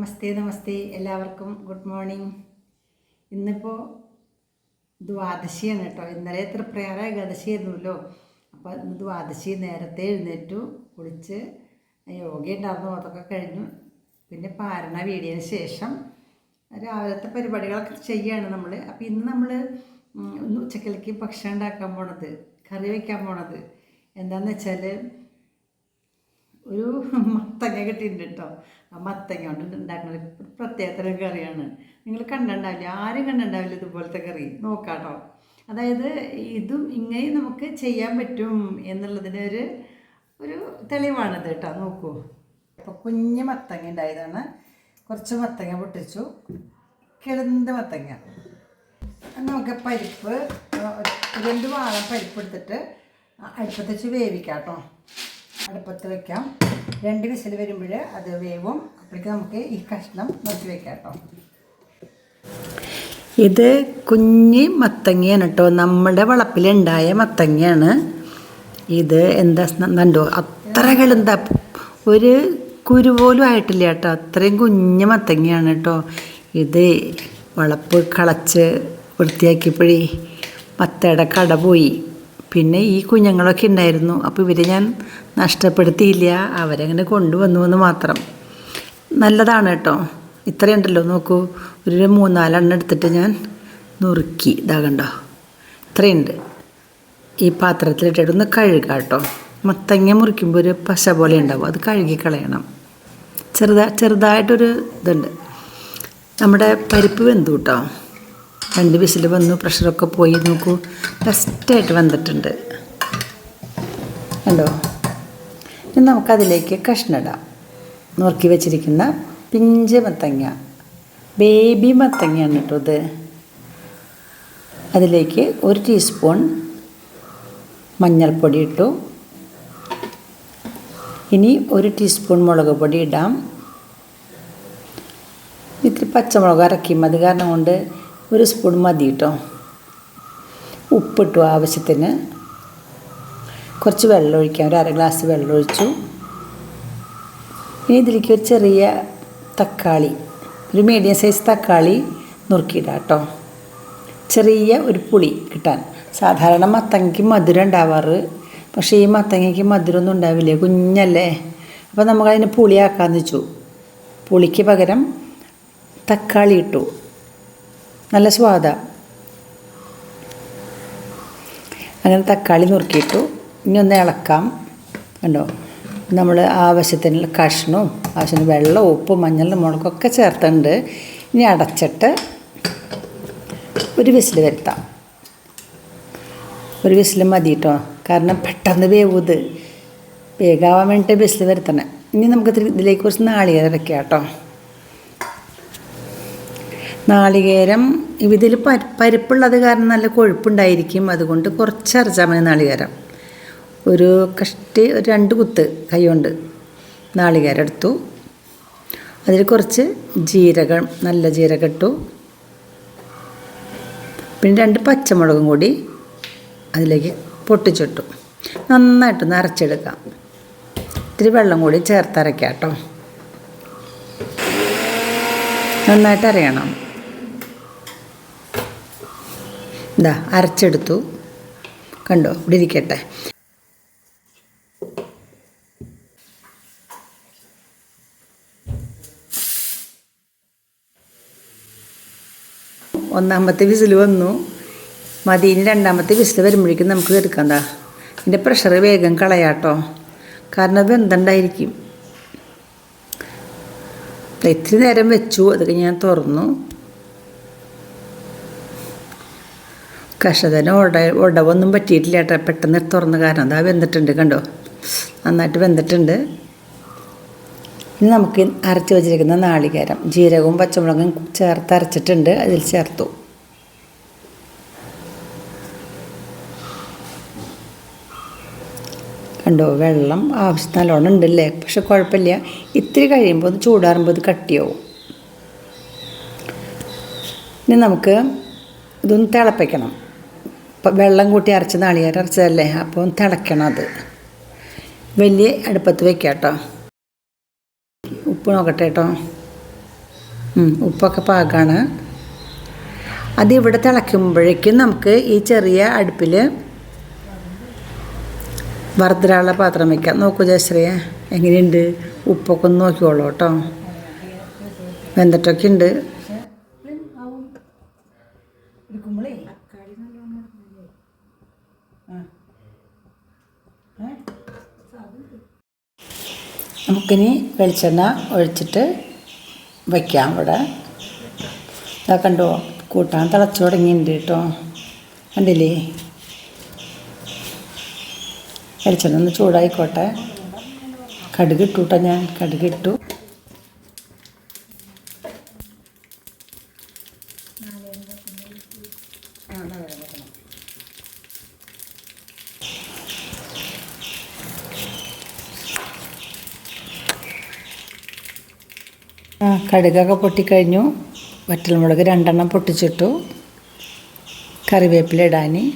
നമസ്തേ നമസ്തേ എല്ലാവർക്കും. Good morning. ഇന്നിപ്പോൾ ദ്വാദശിയാണ് കേട്ടോ. ഇന്നലെ തൃപ്രയാറ ഏകാദശി ആയിരുന്നല്ലോ അപ്പോൾ ഇന്ന് ദ്വാദശി നേരത്തെ എഴുന്നേറ്റു കുളിച്ച് യോഗ ഉണ്ടായിരുന്നു അതൊക്കെ കഴിഞ്ഞു. പിന്നെ പാരണ വീടിയതിന് ശേഷം രാവിലത്തെ പരിപാടികളൊക്കെ ചെയ്യുകയാണ് നമ്മൾ അപ്പോൾ ഇന്ന് നമ്മൾ ഉച്ചക്കലേക്ക് ഭക്ഷണം ഉണ്ടാക്കാൻ പോണത് കറി വയ്ക്കാൻ പോണത് എന്താണെന്ന് വെച്ചാൽ ഒരു മത്തങ്ങ കിട്ടിയിട്ടുണ്ട് കേട്ടോ ആ മത്തങ്ങ കൊണ്ട് ഉണ്ടാക്കുന്ന പ്രത്യേകതരം കറിയാണ്. നിങ്ങൾ കണ്ടിട്ടുണ്ടാവില്ല? ആരും കണ്ടിട്ടുണ്ടാവില്ല ഇതുപോലത്തെ കറി? നോക്കാട്ടോ അതായത് ഇതും ഇങ്ങനെ നമുക്ക് ചെയ്യാൻ പറ്റും എന്നുള്ളതിന് ഒരു ഒരു തെളിവാണിത് കേട്ടോ നോക്കൂ. അപ്പോൾ കുഞ്ഞ് മത്തങ്ങ ഉണ്ടായതാണ്. കുറച്ച് മത്തങ്ങ പൊട്ടിച്ചു. കിളന്ത് മത്തങ്ങ. നമുക്ക് പരിപ്പ് രണ്ട് വാളം പരിപ്പ് എടുത്തിട്ട് അടുപ്പത്തേച്ച് വേവിക്കാം കേട്ടോ അടുപ്പത്ത് വെക്കാം. രണ്ട് വിസിൽ വരുമ്പോൾ അത് വേവും. അപ്പോഴേക്ക് നമുക്ക് ഈ കഷ്ണം നിർത്തി വെക്കാം കേട്ടോ. ഇത് കുഞ്ഞ് മത്തങ്ങയാണ് കേട്ടോ. നമ്മുടെ വളപ്പിലുണ്ടായ മത്തങ്ങയാണ്. ഇത് എന്താ കണ്ടോ? അത്ര കളുന്താ. ഒരു കുരു പോലും ആയിട്ടില്ല കേട്ടോ. അത്രയും കുഞ്ഞ് മത്തങ്ങയാണ് കേട്ടോ. ഇത് വളപ്പ് കളച്ച് വൃത്തിയാക്കിയപ്പോഴേ മത്തയുടെ കട പോയി. പിന്നെ ഈ കുഞ്ഞുങ്ങളൊക്കെ ഉണ്ടായിരുന്നു. അപ്പോൾ ഇവരെ ഞാൻ നഷ്ടപ്പെടുത്തിയില്ല. അവരങ്ങനെ കൊണ്ടുവന്നു എന്ന് മാത്രം. നല്ലതാണ് കേട്ടോ. ഇത്രയുണ്ടല്ലോ നോക്കൂ. ഒരു മൂന്നാലെണ്ണം എടുത്തിട്ട് ഞാൻ നുറുക്കി. ഇതാകണ്ടോ ഇത്രയുണ്ട്. ഈ പാത്രത്തിലിട്ടിട്ട് ഒന്ന് കഴുകാം കേട്ടോ. മത്തങ്ങ മുറിക്കുമ്പോൾ ഒരു പശ പോലെ ഉണ്ടാവും. അത് കഴുകി കളയണം. ചെറുതാ ചെറുതായിട്ടൊരു ഇതുണ്ട്. നമ്മുടെ പരിപ്പ് വെന്തു കേട്ടോ. രണ്ട് വിസിൽ വന്നു പ്രഷറൊക്കെ പോയി നോക്കൂ. ബെസ്റ്റായിട്ട് വന്നിട്ടുണ്ട്. കണ്ടോ? ഇനി നമുക്കതിലേക്ക് കഷ്ണിടാം നുറുക്കി വെച്ചിരിക്കുന്ന പിഞ്ച് മത്തങ്ങ. ബേബി മത്തങ്ങയാണ് കേട്ടോ ഇത്. അതിലേക്ക് ഒരു ടീസ്പൂൺ മഞ്ഞൾപ്പൊടി ഇട്ടു. ഇനി ഒരു ടീസ്പൂൺ മുളക് പൊടി ഇടാം. ഇത്തിരി പച്ചമുളക് ഇറക്കി മതി കാരണം കൊണ്ട് ഒരു സ്പൂൺ മതി കേട്ടോ ഉപ്പിട്ടു ആവശ്യത്തിന്. കുറച്ച് വെള്ളം ഒഴിക്കാം. ഒരു അര ഗ്ലാസ് വെള്ളം ഒഴിച്ചു. ഇനി ഇതിലേക്ക് ഒരു ചെറിയ തക്കാളി ഒരു മീഡിയം സൈസ് തക്കാളി നുറുക്കിയിടാം കേട്ടോ ചെറിയ ഒരു പുളി കിട്ടാൻ. സാധാരണ മത്തങ്ങയ്ക്ക് മധുരം ഉണ്ടാവാറ്. പക്ഷേ ഈ മത്തങ്ങയ്ക്ക് മധുരമൊന്നും ഉണ്ടാവില്ലേ? കുഞ്ഞല്ലേ. അപ്പോൾ നമുക്കതിന് പുളിയാക്കാമെന്ന് വെച്ചു. പുളിക്ക് പകരം തക്കാളി ഇട്ടു. നല്ല സ്വാദാണ് അങ്ങനെ തക്കാളി നുറുക്കിയിട്ടു. ഇനി ഒന്ന് ഇളക്കാം. കണ്ടോ? നമ്മൾ ആവശ്യത്തിനുള്ള കഷ്ണവും ആവശ്യത്തിന് വെള്ളം ഉപ്പ് മഞ്ഞൾ മുളകൊക്കെ ചേർത്തുണ്ട് ഇനി അടച്ചിട്ട് ഒരു വിസിൽ വരുത്താം. ഒരു വിസിൽ മതി കേട്ടോ കാരണം പെട്ടെന്ന് വേവുത് വേഗാവാൻ വേണ്ടിയിട്ട് വിസിൽ വരുത്തണം. ഇനി നമുക്ക് ഇതിലേക്ക് കുറച്ച് നാളികേരം ഇറക്കാം കേട്ടോ നാളികേരം. ഇതിൽ പരി പരിപ്പുള്ളത് കാരണം നല്ല കൊഴുപ്പുണ്ടായിരിക്കും. അതുകൊണ്ട് കുറച്ച് അരച്ചാൽ മതി നാളികേരം. ഒരു കഷ്ടി ഒരു രണ്ട് കുത്ത് കൈകൊണ്ട് നാളികേരം എടുത്തു. അതിൽ കുറച്ച് ജീരകം നല്ല ജീരകം ഇട്ടു. പിന്നെ രണ്ട് പച്ചമുളകും കൂടി അതിലേക്ക് പൊട്ടിച്ചിട്ടു. നന്നായിട്ടൊന്ന് അരച്ചെടുക്കാം. ഇത്തിരി വെള്ളം കൂടി ചേർത്തരയ്ക്കാം കേട്ടോ. നന്നായിട്ട് അറിയണം ഇതാ അരച്ചെടുത്തു. കണ്ടോ ഇവിടെ ഇരിക്കട്ടെ. ഒന്നാമത്തെ വിസിൽ വന്നു. മതി ഇനി രണ്ടാമത്തെ വിസിൽ വരുമ്പോഴേക്കും നമുക്ക് എടുക്കാം ദാ. ഇതിന്റെ പ്രഷർ വേഗം കളയാട്ടോ. കാരണം അത് എന്തുണ്ടായിരിക്കും ഇത്തിരി നേരം വെച്ചു അത് ഞാൻ തുറന്നു. കഷതന് ഉട ഉടവൊന്നും പറ്റിയിട്ടില്ല കേട്ടോ പെട്ടെന്ന് തുറന്ന കാരണം അതാ വെന്തിട്ടുണ്ട് കണ്ടോ? നന്നായിട്ട് വെന്തിട്ടുണ്ട്. ഇനി നമുക്ക് അരച്ച് വെച്ചിരിക്കുന്ന നാളികേരം ജീരകവും പച്ചമുളകും ചേർത്ത് അരച്ചിട്ടുണ്ട്. അതിൽ ചേർത്തു. കണ്ടോ വെള്ളം ആവശ്യം നല്ലോണം ഉണ്ടല്ലേ? പക്ഷെ കുഴപ്പമില്ല. ഇത്തിരി കഴിയുമ്പോൾ ഒന്ന് ചൂടാറുമ്പോൾ ഇത് കട്ടിയാവും. ഇനി നമുക്ക് ഇതൊന്ന് തിളപ്പിക്കണം. ഇപ്പം വെള്ളം കൂട്ടി അരച്ച് നാളികേരം അരച്ചതല്ലേ? അപ്പോൾ തിളയ്ക്കണം അത്. വലിയ അടുപ്പത്ത് വെക്കാം കേട്ടോ ഉപ്പ് നോക്കട്ടെ കേട്ടോ ഉപ്പൊക്കെ പാകമാണ് അത് ഇവിടെ തിളയ്ക്കുമ്പോഴേക്കും നമുക്ക് ഈ ചെറിയ അടുപ്പിൽ വറുത്തിടാനുള്ള പാത്രം വയ്ക്കാം നോക്കൂ ജയശ്രീയ എങ്ങനെയുണ്ട്? ഉപ്പൊക്കെ ഒന്ന് നോക്കിക്കോളൂ കേട്ടോ വെന്തിട്ടൊക്കെ ഉണ്ട് നമുക്കിനി വെളിച്ചെണ്ണ ഒഴിച്ചിട്ട് വയ്ക്കാം ഇവിടെ. ഇതാ കണ്ടോ കൂട്ടാൻ തിളച്ചു തുടങ്ങിയിട്ടുണ്ട് കേട്ടോ. കണ്ടില്ലേ? വെളിച്ചെണ്ണ ഒന്ന് ചൂടായിക്കോട്ടെ. കടുകിട്ടു കേട്ടോ ഞാൻ കടുക് ഇട്ടു ആ കടുകൊക്കെ പൊട്ടിക്കഴിഞ്ഞു. വറ്റൽമുളക് രണ്ടെണ്ണം പൊട്ടിച്ചിട്ടു. കറിവേപ്പില ഇടാൻ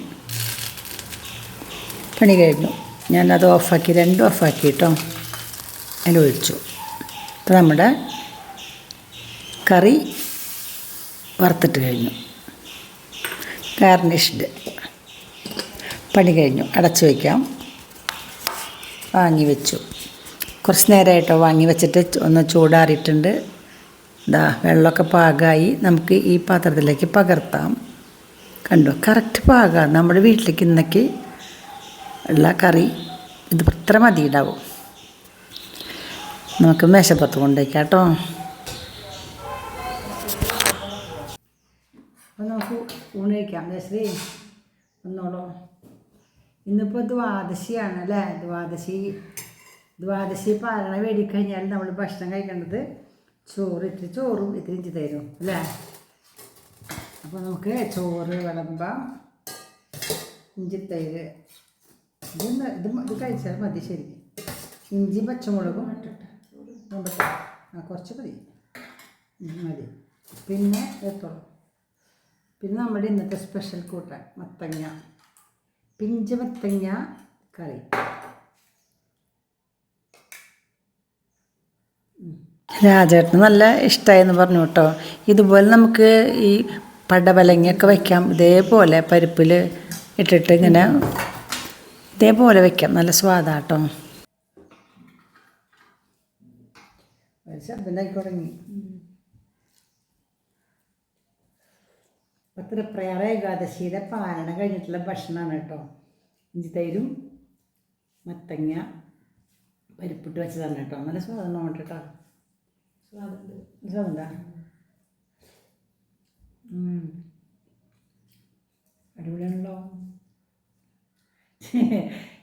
പണി കഴിഞ്ഞു. ഞാനത് ഓഫാക്കി രണ്ടും ഓഫാക്കി കേട്ടോ അതിൽ ഒഴിച്ചു. അപ്പോൾ നമ്മുടെ കറി വറുത്തിട്ട് കഴിഞ്ഞു. ഗാർണിഷ്ഡ്. പണി കഴിഞ്ഞു. അടച്ചു വയ്ക്കാം വാങ്ങി വെച്ചു. കുറച്ച് നേരമായിട്ടോ വാങ്ങി വെച്ചിട്ട് ഒന്ന് ചൂടാറിയിട്ടുണ്ട്. ഇതാ വെള്ളമൊക്കെ പാകമായി നമുക്ക് ഈ പാത്രത്തിലേക്ക് പകർത്താം. കണ്ടോ? കറക്റ്റ് പാകമാണ് നമ്മുടെ വീട്ടിലേക്ക് ഇന്നേക്ക് ഉള്ള കറി ഇത് ഇത്ര മതി ഉണ്ടാവും നമുക്ക് മേശപ്പുറത്ത് കൊണ്ടുവയ്ക്കാം കേട്ടോ അപ്പോൾ നമുക്ക് ഊണ് കഴിക്കാം ശ്രീ ഒന്നോളോ ഇന്നിപ്പോൾ ദ്വാദശിയാണ് അല്ലേ? ദ്വാദശി ദ്വാദശി പാലണ വേടിക്കഴിഞ്ഞാൽ നമ്മൾ ഭക്ഷണം കഴിക്കേണ്ടത് ചോറ് ഇത്തിരി ചോറും ഇത്തിരി ഇഞ്ചി തരും അല്ലേ? അപ്പോൾ നമുക്ക് ചോറ് വിളമ്പാം ഇഞ്ചിത്തൈര്. ഇതൊന്ന് ഇത് ഇത് കഴിച്ചാൽ മതി ശരി ഇഞ്ചി പച്ചമുളകും ഇട്ടിട്ട് ആ കുറച്ച് മതി. മതി. പിന്നെ എത്തോളം പിന്നെ നമ്മുടെ ഇന്നത്തെ സ്പെഷ്യൽ കൂട്ടാൻ മത്തങ്ങ. പിഞ്ച് മത്തങ്ങ കറി. രാജേട്ടന് നല്ല ഇഷ്ടമായെന്ന് പറഞ്ഞു കേട്ടോ. ഇതുപോലെ നമുക്ക് ഈ പടവലങ്ങയൊക്കെ വയ്ക്കാം ഇതേപോലെ പരിപ്പിൽ ഇട്ടിട്ട് ഇങ്ങനെ ഇതേപോലെ വയ്ക്കാം നല്ല സ്വാദാട്ടോ ശബ്ദം തുടങ്ങി പത്ര പ്രയാറ ഏകാദശിയുടെ പാലന കഴിഞ്ഞിട്ടുള്ള ഭക്ഷണമാണ് കേട്ടോ. ഇഞ്ചി തൈരും മത്തങ്ങ പരിപ്പിട്ട് വെച്ചതാണ് കേട്ടോ. നല്ല സ്വാദം കേട്ടോ. സ്വാദുണ്ടാ അടിപൊളിയാണല്ലോ.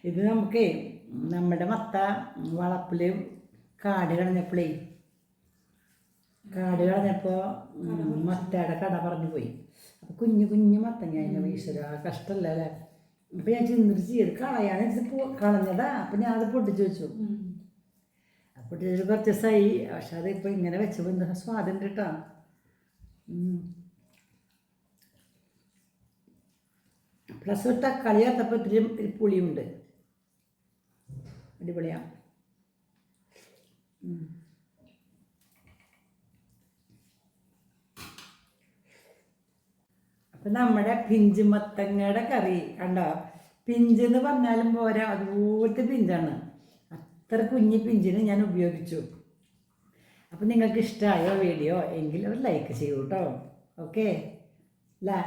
ഇത് നമുക്ക് നമ്മുടെ മത്ത വളപ്പിൽ കാട് കളഞ്ഞപ്പോഴേ കാട് കളഞ്ഞപ്പോൾ മത്തയുടെ കട പറഞ്ഞു പോയി. അപ്പോൾ കുഞ്ഞു കുഞ്ഞു മത്തങ്ങ അതിന്റെ ഈശ്വര കഷ്ടമല്ല അല്ലേ? അപ്പോൾ ഞാൻ ചിന്തിച്ച് ചെയ്ത് കളയാണ് ഇത് കളഞ്ഞതാ. അപ്പം ഞാൻ അത് പൊട്ടിച്ച് വെച്ചു. കുറച്ച് ദിവസമായി പക്ഷെ അതിപ്പോൾ ഇങ്ങനെ വെച്ചപ്പോൾ എന്താ സ്വാദം ഉണ്ട് കേട്ടോ പ്ലസ് ഒരു തക്കാളി ചേർത്തപ്പോൾ ഇത്തിരി പുളിയുണ്ട്. അടിപൊളിയാണ് അപ്പം നമ്മുടെ പിഞ്ച് മത്തങ്ങയുടെ കറി കണ്ടോ? പിഞ്ച് എന്ന് പറഞ്ഞാലും പോരാ. അതുപോലത്തെ പിഞ്ചാണ്. അത്ര കുഞ്ഞി പിഞ്ചിന് ഞാൻ ഉപയോഗിച്ചു. അപ്പം നിങ്ങൾക്ക് ഇഷ്ടമായോ വീഡിയോ? എങ്കിൽ ഒരു ലൈക്ക് ചെയ്യൂ കേട്ടോ ഓക്കെ അല്ലേ